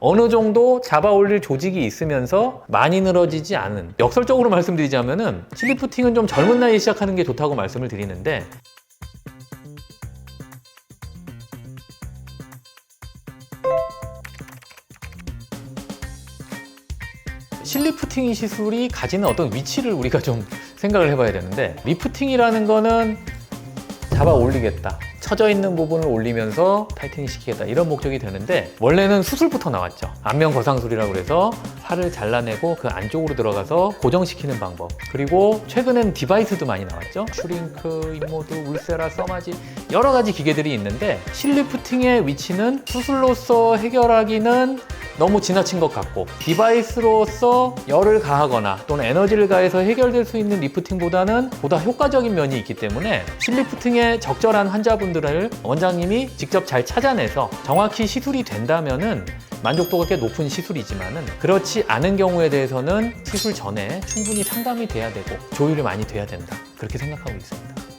어느 정도 잡아 올릴 조직이 있으면서 많이 늘어지지 않은 역설적으로 말씀드리자면은 실리프팅은 좀 젊은 나이에 시작하는 게 좋다고 말씀을 드리는데 실리프팅 시술이 가지는 어떤 위치를 우리가 좀 생각을 해봐야 되는데 리프팅이라는 거는 잡아 올리겠다. 처져 있는 부분을 올리면서 타이트닝 시키겠다. 이런 목적이 되는데 원래는 수술부터 나왔죠. 안면 거상술이라고 그래서 살을 잘라내고 그 안쪽으로 들어가서 고정시키는 방법. 그리고 최근엔 디바이스도 많이 나왔죠. 슈링크, 인모드, 울세라, 써마지 여러 가지 기계들이 있는데 실리프팅의 위치는 수술로서 해결하기는 너무 지나친 것 같고 디바이스로서 열을 가하거나 또는 에너지를 가해서 해결될 수 있는 리프팅보다는 보다 효과적인 면이 있기 때문에 실리프팅에 적절한 환자분들을 원장님이 직접 잘 찾아내서 정확히 시술이 된다면은 만족도가 꽤 높은 시술이지만은 그렇지 않은 경우에 대해서는 시술 전에 충분히 상담이 돼야 되고 조율이 많이 돼야 된다 그렇게 생각하고 있습니다.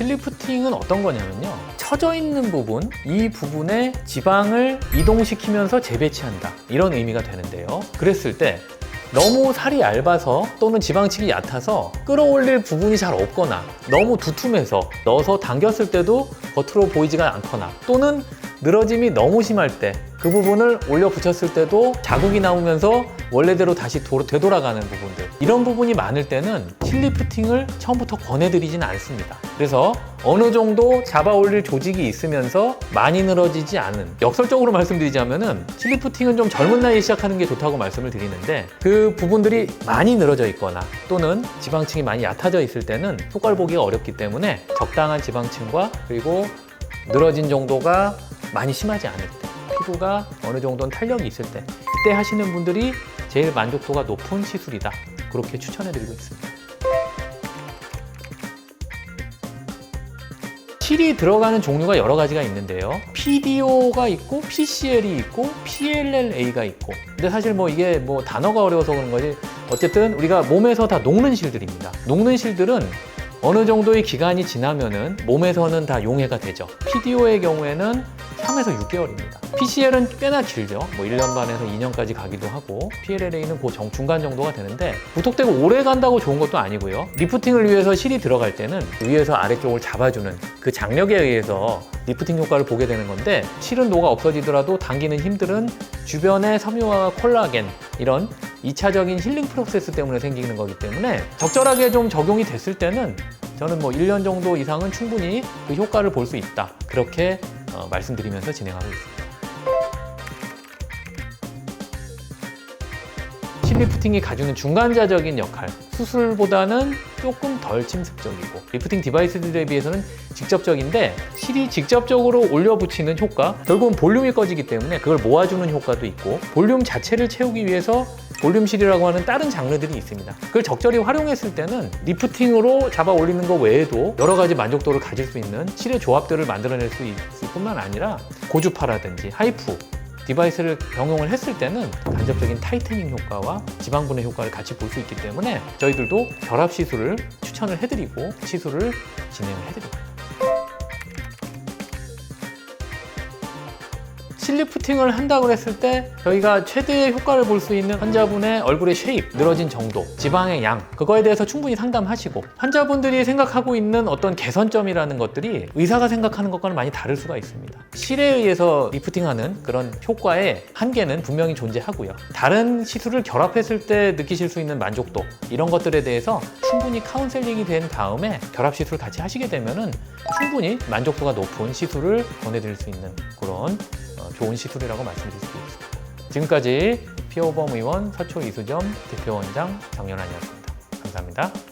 실리프팅은 어떤 거냐면요. 처져 있는 부분, 이 부분에 지방을 이동시키면서 재배치한다. 이런 의미가 되는데요. 그랬을 때 너무 살이 얇아서 또는 지방층이 얕아서 끌어올릴 부분이 잘 없거나 너무 두툼해서 넣어서 당겼을 때도 겉으로 보이지가 않거나 또는 늘어짐이 너무 심할 때 그 부분을 올려 붙였을 때도 자국이 나오면서 원래대로 다시 도- 되돌아가는 부분들. 이런 부분이 많을 때는 실리프팅을 처음부터 권해드리진 않습니다. 그래서 어느 정도 잡아 올릴 조직이 있으면서 많이 늘어지지 않은 역설적으로 말씀드리자면은 실리프팅은 좀 젊은 나이에 시작하는 게 좋다고 말씀을 드리는데 그 부분들이 많이 늘어져 있거나 또는 지방층이 많이 얕아져 있을 때는 효과를 보기가 어렵기 때문에 적당한 지방층과 그리고 늘어진 정도가 많이 심하지 않을 때 피부가 어느 정도는 탄력이 있을 때 그때 하시는 분들이 제일 만족도가 높은 시술이다. 그렇게 추천해 드리고 있습니다. 실이 들어가는 종류가 여러 가지가 있는데요. PDO가 있고 PCL이 있고 PLLA가 있고. 근데 사실 뭐 이게 뭐 단어가 어려워서 그런 거지. 어쨌든 우리가 몸에서 다 녹는 실들입니다. 녹는 실들은 어느 정도의 기간이 지나면은 몸에서는 다 용해가 되죠. PDO의 경우에는 3에서 6개월입니다. PCL은 꽤나 길죠. 뭐 1년 반에서 2년까지 가기도 하고 PLLA는 그 정- 중간 정도가 되는데 무턱대고 오래 간다고 좋은 것도 아니고요. 리프팅을 위해서 실이 들어갈 때는 위에서 아래쪽을 잡아주는 그 장력에 의해서 리프팅 효과를 보게 되는 건데 실은 녹아 없어지더라도 당기는 힘들은 주변의 섬유화와 콜라겐 이런 2차적인 힐링 프로세스 때문에 생기는 거기 때문에 적절하게 좀 적용이 됐을 때는 저는 뭐 1년 정도 이상은 충분히 그 효과를 볼 수 있다. 그렇게 어, 말씀드리면서 진행하고 있습니다. 실리프팅이 가지는 중간자적인 역할, 수술보다는 조금 덜 침습적이고 리프팅 디바이스들에 비해서는 직접적인데 실이 직접적으로 올려 붙이는 효과, 결국은 볼륨이 꺼지기 때문에 그걸 모아주는 효과도 있고 볼륨 자체를 채우기 위해서 볼륨실이라고 하는 다른 장르들이 있습니다. 그걸 적절히 활용했을 때는 리프팅으로 잡아 올리는 것 외에도 여러 가지 만족도를 가질 수 있는 실의 조합들을 만들어낼 수 있을 뿐만 아니라 고주파라든지 하이프 디바이스를 병용을 했을 때는 간접적인 타이트닝 효과와 지방분해 효과를 같이 볼 수 있기 때문에 저희들도 결합 시술을 추천을 해드리고 시술을 진행을 해드립니다. 실리프팅을 한다고 했을 때 저희가 최대의 효과를 볼 수 있는 환자분의 얼굴의 쉐입, 늘어진 정도, 지방의 양 그거에 대해서 충분히 상담하시고 환자분들이 생각하고 있는 어떤 개선점이라는 것들이 의사가 생각하는 것과는 많이 다를 수가 있습니다. 실에 의해서 리프팅하는 그런 효과의 한계는 분명히 존재하고요. 다른 시술을 결합했을 때 느끼실 수 있는 만족도 이런 것들에 대해서 충분히 카운셀링이 된 다음에 결합 시술을 같이 하시게 되면은 충분히 만족도가 높은 시술을 보내드릴 수 있는 그런 어, 좋은 시술이라고 말씀드릴 수 있습니다. 지금까지 피오범 의원 서초 이수점 대표원장 정연환이었습니다. 감사합니다.